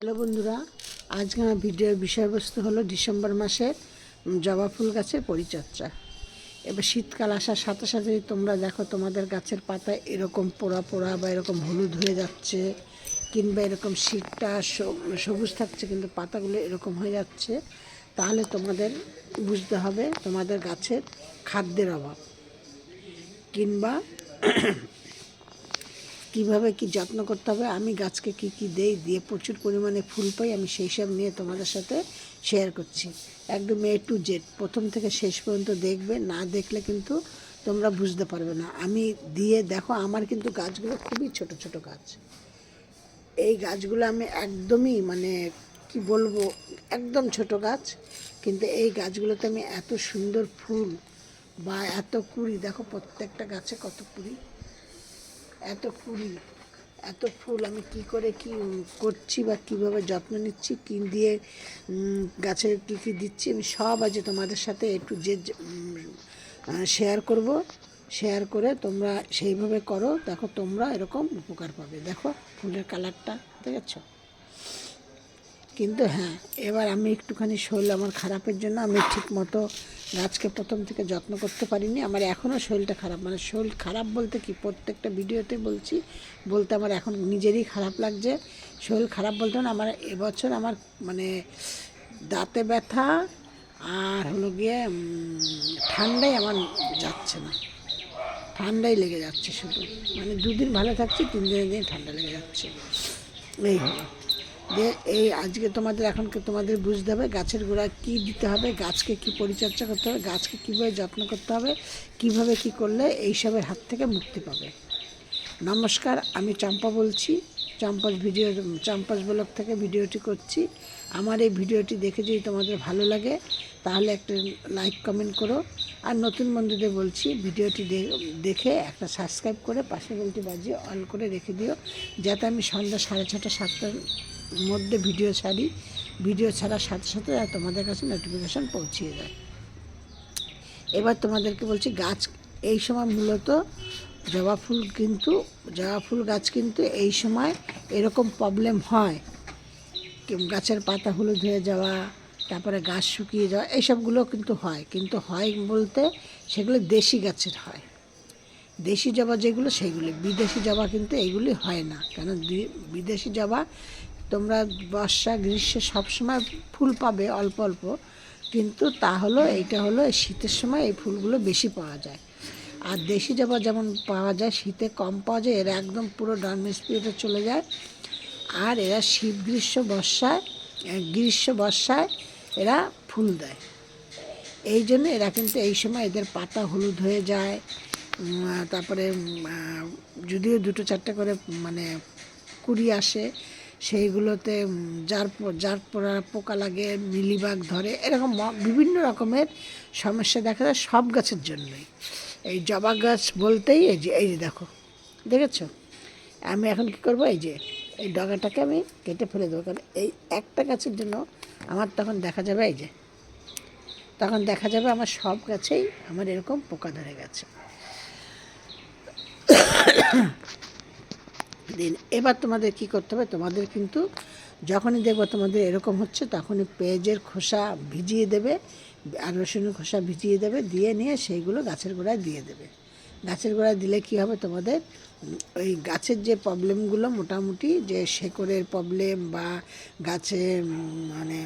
Hello বন্ধুরা, আজকে আমার ভিডিওর বিষয়বস্তু হলো ডিসেম্বর মাসে জবা ফুল গাছের পরিচর্যা। এবার শীতকাল আসার সাথে সাথে তোমরা দেখো তোমাদের গাছের পাতা এরকম পোড়া পোড়া বা এরকম হলুদ হয়ে যাচ্ছে, কিংবা এরকম শীতটা সবুজ থাকছে কিন্তু পাতাগুলো এরকম হয়ে যাচ্ছে। তাহলে তোমাদের বুঝতে হবে তোমাদের গাছের খাদ্যের অভাব, কিংবা কীভাবে কি যত্ন করতে হবে, আমি গাছকে কি কি দেই, দিয়ে প্রচুর পরিমাণে ফুল পাই, আমি সেই সব নিয়ে তোমাদের সাথে শেয়ার করছি। একদম এ টু জেড প্রথম থেকে শেষ পর্যন্ত দেখবে, না দেখলে কিন্তু তোমরা বুঝতে পারবে না। আমি দিয়ে দেখো, আমার কিন্তু গাছগুলো খুবই ছোট ছোট গাছ। এই গাছগুলো আমি একদমই মানে কি বলব, একদম ছোট গাছ, কিন্তু এই গাছগুলোতে আমি এত সুন্দর ফুল বা এত কুড়ি, দেখো প্রত্যেকটা গাছে কত কুড়ি। এত কুড়ি এত ফুল আমি কি করে কি করছি বা কীভাবে যত্ন নিচ্ছি কি দিয়ে উম, গাছে কি কি দিচ্ছি আমি সব আজ তোমাদের সাথে একটু যে শেয়ার করব। শেয়ার করে তোমরা সেইভাবে করো দেখো তোমরা এরকম উপকার পাবে। দেখো ফুলের কালারটা দেখেছ? কিন্তু হ্যাঁ এবার আমি একটুখানি শরীর আমার খারাপের জন্য আমি ঠিক মতো গাছকে প্রথম থেকে যত্ন করতে পারিনি। আমার এখনও শরীরটা খারাপ। মানে শরীর খারাপ বলতে কি? প্রত্যেকটা ভিডিওতে বলছি, বলতে আমার এখন নিজেরই খারাপ লাগছে। শরীর খারাপ বলতে না, আমার এবছর আমার মানে দাঁতে ব্যথা আর হলো গিয়ে ঠান্ডাই আমার যাচ্ছে না। ঠান্ডাই লেগে যাচ্ছে শুধু। মানে দুদিন ভালো থাকছি তিন দিনের দিন ঠান্ডা লেগে যাচ্ছে। এই। হলো দিয়ে এই আজকে তোমাদের, এখন তোমাদের বুঝতে হবে গাছের গোড়া কি দিতে হবে, গাছকে কি পরিচর্যা করতে হবে, গাছকে কীভাবে যত্ন করতে হবে, কীভাবে কি করলে এইসবের হাত থেকে মুক্তি পাবে। নমস্কার, আমি চম্পা বলছি, চম্পাস ভিডিও, চম্পাস ব্লগ থেকে ভিডিওটি করছি। আমার এই ভিডিওটি দেখে যদি তোমাদের ভালো লাগে, তাহলে একটা লাইক, কমেন্ট করো। আর নতুন বন্ধুদের বলছি, ভিডিওটি দেখে একটা সাবস্ক্রাইব করে পাশে বেলটি বাজিয়ে অন করে রেখে দিও, যাতে আমি সন্ধ্যা সাড়ে ছটা সাতটার মধ্যে ভিডিও ছাড়ি, ভিডিও ছাড়ার সাথে সাথে তোমাদের কাছে নোটিফিকেশান পৌঁছিয়ে যায় এবার তোমাদেরকে বলছি, গাছ এই সময় মূলত জবা ফুল কিন্তু, জবা ফুল গাছ কিন্তু এই সময় এরকম প্রবলেম হয়। গাছের পাতা হলুদ হয়ে যাওয়া, তারপরে গাছ শুকিয়ে যাওয়া, এইসবগুলো কিন্তু হয়। কিন্তু হয় বলতে সেগুলো দেশি গাছের হয়। দেশি জবা যেগুলো, সেইগুলি। বিদেশি জবা কিন্তু এইগুলি হয় না। কেন? বিদেশি জবা তোমরা বর্ষা, গ্রীষ্মে সবসময় ফুল পাবে অল্প অল্প। কিন্তু তা হলো, এইটা হলো শীতের সময় এই ফুলগুলো বেশি পাওয়া যায়। আর দেশি জবা যেমন পাওয়া যায়, শীতে কম পাওয়া যায়, এরা একদম পুরো ডার্মিস পিরিয়ডে চলে যায়। আর এরা শীত, গ্রীষ্ম বর্ষায় গ্রীষ্ম, বর্ষায় এরা ফুল দেয়। এই জন্য এরা কিন্তু এই সময় এদের পাতা হলুদ হয়ে যায়। তারপরে যদিও দুটো চারটে করে মানে কুড়ি আসে সেইগুলোতে যার যার পোড়া, পোকা লাগে মিলিবাগ ধরে, এরকম বিভিন্ন রকমের সমস্যা দেখা যায় সব গাছের জন্যই। এই জবা গাছ বলতেই এই যে এই যে দেখো, দেখেছ? আমি এখন কি করব? এই যে, এই ডগাটাকে আমি কেটে ফেলে দেবো, কারণ এই একটা গাছের জন্য আমার তখন দেখা যাবে, এই যে, তখন দেখা যাবে আমার সব গাছেই আমার এরকম পোকা ধরে গেছে। দিন। এবার তোমাদের কি করতে হবে? তোমাদের কিন্তু যখনই দেখব তোমাদের এরকম হচ্ছে, তখনই পেঁয়াজের খোসা ভিজিয়ে দেবে, আর রসুনের খোসা ভিজিয়ে দেবে, দিয়ে নিয়ে সেইগুলো গাছের গোড়ায় দিয়ে দেবে। গাছের গোড়ায় দিলে কি হবে তোমাদের? ওই গাছের যে প্রবলেমগুলো মোটামুটি, যে শেকড়ের প্রবলেম বা গাছে মানে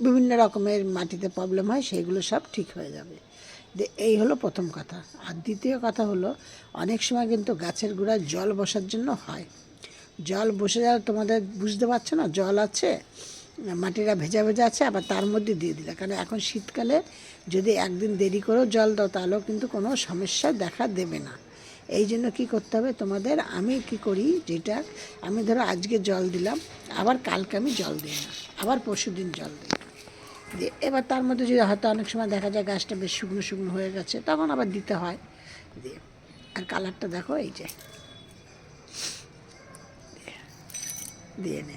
বিভিন্ন রকমের মাটিতে প্রবলেম হয় সেইগুলো সব ঠিক হয়ে যাবে। যে এই হলো প্রথম কথা। আর দ্বিতীয় কথা হলো, অনেক সময় কিন্তু গাছের গোড়ায় জল বসার জন্য হয়। জল বসে যাওয়া তোমাদের বুঝতে পারছ না, জল আছে, মাটিটা ভেজা ভেজা আছে, আবার তার মধ্যে দিয়ে দিলে। কারণ এখন শীতকালে যদি একদিন দেরি করেও জল দাও, তাহলেও কিন্তু কোনো সমস্যা দেখা দেবে না। এই জন্য কী করতে হবে তোমাদের, আমি কি করি, যেটা আমি ধরো আজকে জল দিলাম, আবার কালকে আমি জল দিই না, আবার পরশু দিন জল দিই দিয়ে এবার তার মধ্যে যদি হয়তো অনেক সময় দেখা যায় গাছটা বেশ শুকনো শুকনো হয়ে গেছে, তখন আবার দিতে হয়। দিয়ে, আর কালারটা দেখো, এই যে। দিয়ে নে।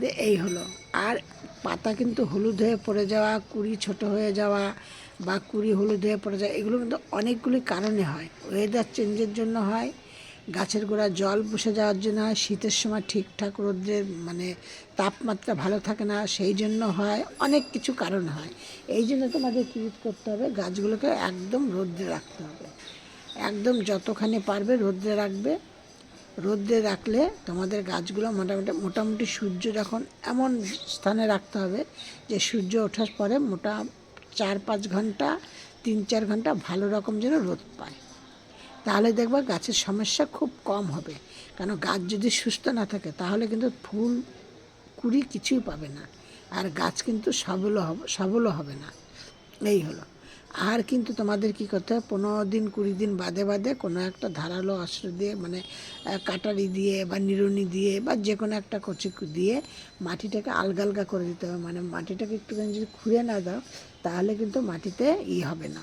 দিয়ে এই হলো। আর পাতা কিন্তু হলুদ হয়ে পড়ে যাওয়া, কুড়ি ছোট হয়ে যাওয়া বা কুড়ি হলুদ হয়ে পড়ে যাওয়া, এগুলো কিন্তু অনেকগুলি কারণে হয়। ওয়েদার চেঞ্জের জন্য হয়, গাছের গোড়ায় জল বসে যাওয়ার জন্য হয়, শীতের সময় ঠিকঠাক রোদ্রের মানে তাপমাত্রা ভালো থাকে না, সেই জন্য হয়, অনেক কিছু কারণ হয়। এই জন্য তোমাদের কী করতে হবে? গাছগুলোকে একদম রোদ্রে রাখতে হবে। একদম যতখানি পারবে রোদ্রে রাখবে। রোদ্রে রাখলে তোমাদের গাছগুলো মোটামুটি মোটামুটি সূর্য যখন এমন স্থানে রাখতে হবে যে সূর্য ওঠার পরে মোটা চার পাঁচ ঘণ্টা, তিন চার ঘণ্টা ভালো রকম যেন রোদ পায়। তাহলে দেখবা গাছের সমস্যা খুব কম হবে। কারণ গাছ যদি সুস্থ না থাকে তাহলে কিন্তু ফুল, কুড়ি কিছুই পাবে না। আর গাছ কিন্তু সবলও হবে সবলও হবে না। এই হলো। আর কিন্তু তোমাদের কি করতে হবে পনেরো দিন, কুড়ি দিন বাদে বাদে কোনো একটা ধারালো অস্ত্র দিয়ে মানে কাটারি দিয়ে বা নিড়ুনি দিয়ে বা যে কোনো একটা কচি দিয়ে মাটিটাকে আলগা আলগা করে দিতে হবে। মানে মাটিটাকে একটুখানি যদি খুঁড়ে না দাও, তাহলে কিন্তু মাটিতে ই হবে না।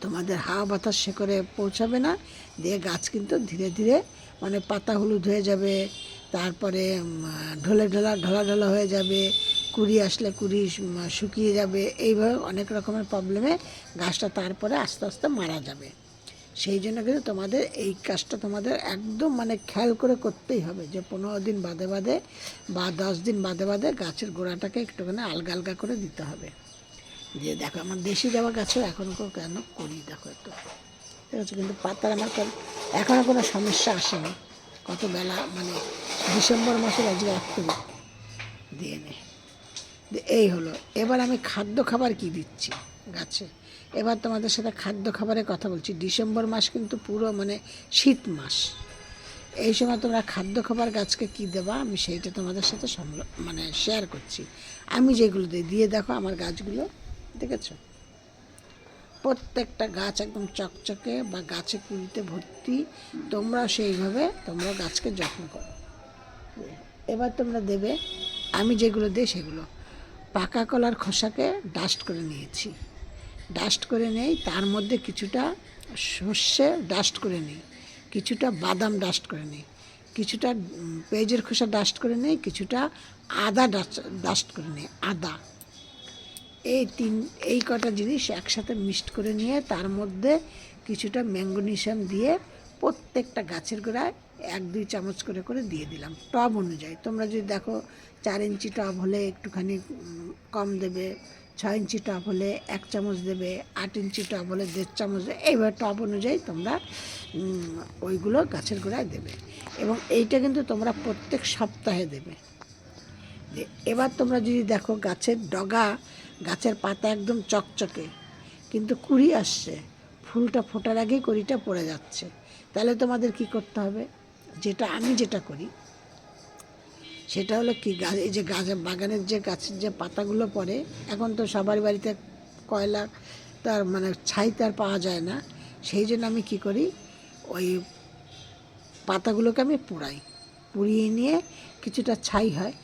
তোমাদের হাওয়া বাতাস শেকড়ে পৌঁছাবে না। দিয়ে গাছ কিন্তু ধীরে ধীরে মানে পাতা হলুদ হয়ে যাবে, তারপরে ঢোলা ঢলা ঢলা ঢলা হয়ে যাবে। কুড়ি আসলে কুড়ি শুকিয়ে যাবে। এইভাবে অনেক রকমের প্রবলেমে গাছটা তারপরে আস্তে আস্তে মারা যাবে। সেই জন্য কিন্তু তোমাদের এই কাজটা তোমাদের একদম মানে খেয়াল করে করতেই হবে যে পনেরো দিন বাদে বাদে বা দশ দিন বাদে বাদে গাছের গোড়াটাকে একটুখানি আলগা আলগা করে দিতে হবে। দিয়ে দেখো, আমার দেশি যাওয়া গাছও এখন কেন করি? দেখো একটু। ঠিক আছে, কিন্তু পাতার আমার এখনও কোনো সমস্যা আসেনি। কত বেলা মানে ডিসেম্বর মাসের আজকে এক দিয়ে নে। দিয়ে এই হলো, এবার আমি খাদ্য খাবার কি দিচ্ছি গাছে? এবার তোমাদের সাথে খাদ্য খাবারের কথা বলছি। ডিসেম্বর মাস কিন্তু পুরো মানে শীত মাস। এই সময় তোমরা খাদ্য খাবার গাছকে কি দেবা আমি সেইটা তোমাদের সাথে মানে শেয়ার করছি। আমি যেগুলো দিই, দিয়ে দেখো আমার গাছগুলো, দেখেছ? প্রত্যেকটা গাছ একদম চকচকে বা গাছে কুড়িতে ভর্তি। তোমরা সেইভাবে তোমরা গাছকে যত্ন করো। এবার তোমরা দেবে, আমি যেগুলো দিই সেগুলো। পাকা কলার খোসাকে ডাস্ট করে নিয়েছি। ডাস্ট করে নেই, তার মধ্যে কিছুটা সর্ষে ডাস্ট করে নিই, কিছুটা বাদাম ডাস্ট করে নিই, কিছুটা পেঁয়াজের খোসা ডাস্ট করে নিই, কিছুটা আদা ডাস্ট ডাস্ট করে নিই, আদা। এই তিন, এই কটা জিনিস একসাথে মিক্সড করে নিয়ে তার মধ্যে কিছুটা ম্যাঙ্গোনিশিয়াম দিয়ে প্রত্যেকটা গাছের গোড়ায় এক, দুই চামচ করে করে দিয়ে দিলাম। টব অনুযায়ী। তোমরা যদি দেখো চার ইঞ্চি টব হলে একটুখানি কম দেবে, ছয় ইঞ্চি টব হলে এক চামচ দেবে, আট ইঞ্চি টব হলে দেড় চামচ দেবে, এইভাবে টব অনুযায়ী তোমরা ওইগুলো গাছের গোড়ায় দেবে। এবং এইটা কিন্তু তোমরা প্রত্যেক সপ্তাহে দেবে। এবার তোমরা যদি দেখো গাছের ডগা, গাছের পাতা একদম চকচকে, কিন্তু কুড়ি আসছে, ফুলটা ফোটার আগেই কুড়িটা পড়ে যাচ্ছে। তাহলে তোমাদের কি করতে হবে? যেটা আমি যেটা করি, সেটা হলো কি গাছ এই যে গাছ, বাগানের যে গাছের যে পাতাগুলো পড়ে, এখন তো সবার বাড়িতে কয়লা তার মানে ছাই তার পাওয়া যায় না। সেই জন্য আমি কি করি, ওই পাতাগুলোকে আমি পোড়াই। পুড়িয়ে নিয়ে কিছুটা ছাই হয়,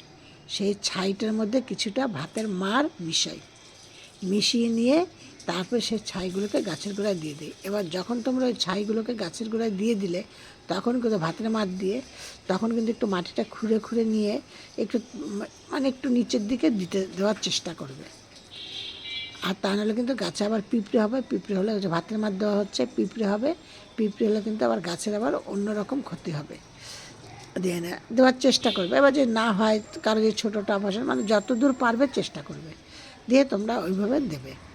সেই ছাইটার মধ্যে কিছুটা ভাতের মার মিশাই। মিশিয়ে নিয়ে তারপরে সেই ছাইগুলোকে গাছের গোড়ায় দিয়ে দিই এবার যখন তোমরা ওই ছাইগুলোকে গাছের গোড়ায় দিয়ে দিলে, তখন কিন্তু ভাতের মার দিয়ে, তখন কিন্তু একটু মাটিটা খুঁড়ে খুঁড়ে নিয়ে একটু মানে একটু নিচের দিকে দিতে দেওয়ার চেষ্টা করবে। আর তা নাহলে কিন্তু গাছে আবার পিঁপড়ে হবে, পিঁপড়ে হলে ভাতের মার দেওয়া হচ্ছে, পিঁপড়ে হবে, পিঁপড়ে হলে কিন্তু আবার গাছের আবার অন্যরকম ক্ষতি হবে। দিয়ে না, দেওয়ার চেষ্টা করবে। এবার যে না হয়, কারও যে ছোটো টাপ আসে মানে যতদূর পারবে চেষ্টা করবে। দিয়ে তোমরা ওইভাবে দেবে।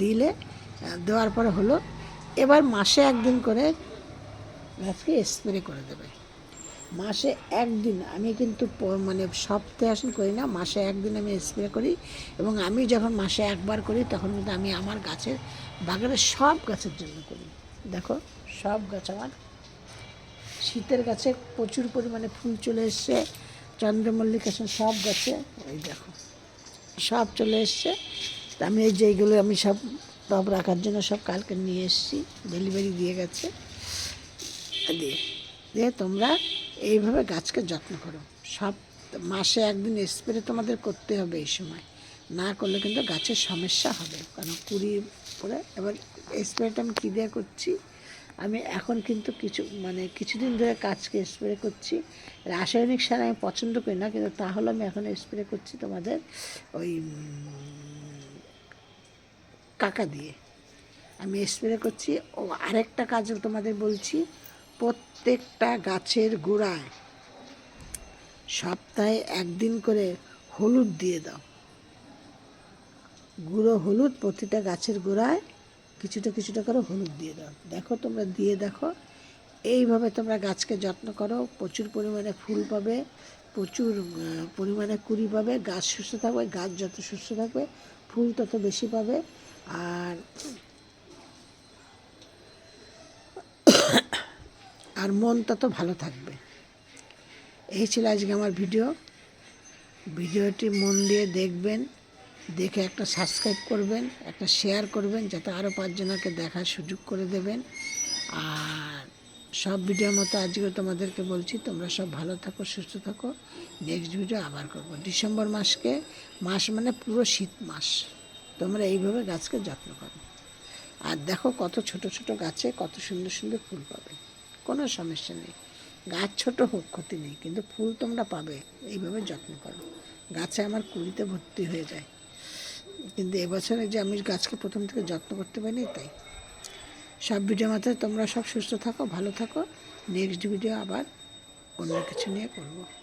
দিলে দেওয়ার পরে হলো, এবার মাসে একদিন করে গাছকে স্প্রে করে দেবে। মাসে একদিন, আমি কিন্তু মানে সপ্তাহে আসন করি না, মাসে একদিন আমি স্প্রে করি এবং আমি যখন মাসে একবার করি, তখন কিন্তু আমি আমার গাছের বাগানের সব গাছের জন্য করি। দেখো, সব গাছ আমার শীতের গাছে প্রচুর পরিমাণে ফুল চলে এসছে, চন্দ্রমল্লিকা সব গাছে ওই দেখো, সব চলে এসছে। আমি এই যে এইগুলো আমি সব টপ রাখার জন্য সব কালকে নিয়ে এসেছি ডেলিভারি দিয়ে গেছে। দিয়ে দিয়ে তোমরা এইভাবে গাছকে যত্ন করো। সব মাসে একদিন স্প্রে তোমাদের করতে হবে এই সময়। না করলে কিন্তু গাছের সমস্যা হবে। কারণ কুড়ি পরে, এবার স্প্রেটা আমি কী দিয়ে করছি? আমি এখন কিন্তু কিছু মানে কিছুদিন ধরে গাছকে স্প্রে করছি। রাসায়নিক সার আমি পছন্দ করি না, কিন্তু তাহলে আমি এখন স্প্রে করছি তোমাদের ওই কাকা দিয়ে। আমি স্প্রে করছি, ও আরেকটা কাজ তোমাদের বলছি, প্রত্যেকটা গাছের গোড়ায় সপ্তাহে একদিন করে হলুদ দিয়ে দাও। গুঁড়ো হলুদ প্রতিটা গাছের গোড়ায় কিছুটা কিছুটা করে হলুদ দিয়ে দাও। দেখো তোমরা, দিয়ে দেখো। এইভাবে তোমরা গাছকে যত্ন করো, প্রচুর পরিমাণে ফুল পাবে, প্রচুর পরিমাণে কুড়ি পাবে, গাছ সুস্থ থাকবে, গাছ যত সুস্থ থাকবে, ফুল তত বেশি পাবে। আর আর মন তত ভালো থাকবে। এই ছিল আজকে আমার ভিডিও। ভিডিওটি মন দিয়ে দেখবেন, দেখে একটা সাবস্ক্রাইব করবেন, একটা শেয়ার করবেন, যাতে আরও পাঁচজনকে দেখার সুযোগ করে দেবেন। আর সব ভিডিওর মতো আজকে তোমাদেরকে বলছি, তোমরা সব ভালো থাকো, সুস্থ থাকো। নেক্সট ভিডিও আবার করব। ডিসেম্বর মাসকে, মাস মানে পুরো শীত মাস। তোমরা এইভাবে গাছকে যত্ন করো। আর দেখো কত ছোট ছোট গাছে কত সুন্দর সুন্দর ফুল পাবে। কোনো সমস্যা নেই। গাছ ছোট হোক, ক্ষতি নেই, কিন্তু ফুল তোমরা পাবে। এইভাবে যত্ন করো। গাছে আমার কুড়িতে ভর্তি হয়ে যায়। কিন্তু এবছরে যে আমি গাছকে প্রথম থেকে যত্ন করতে পারিনি, তাই। সব ভিডিও মাথায় তোমরা সব সুস্থ থাকো, ভালো থাকো। নেক্সট ভিডিও আবার অন্য কিছু নিয়ে করব।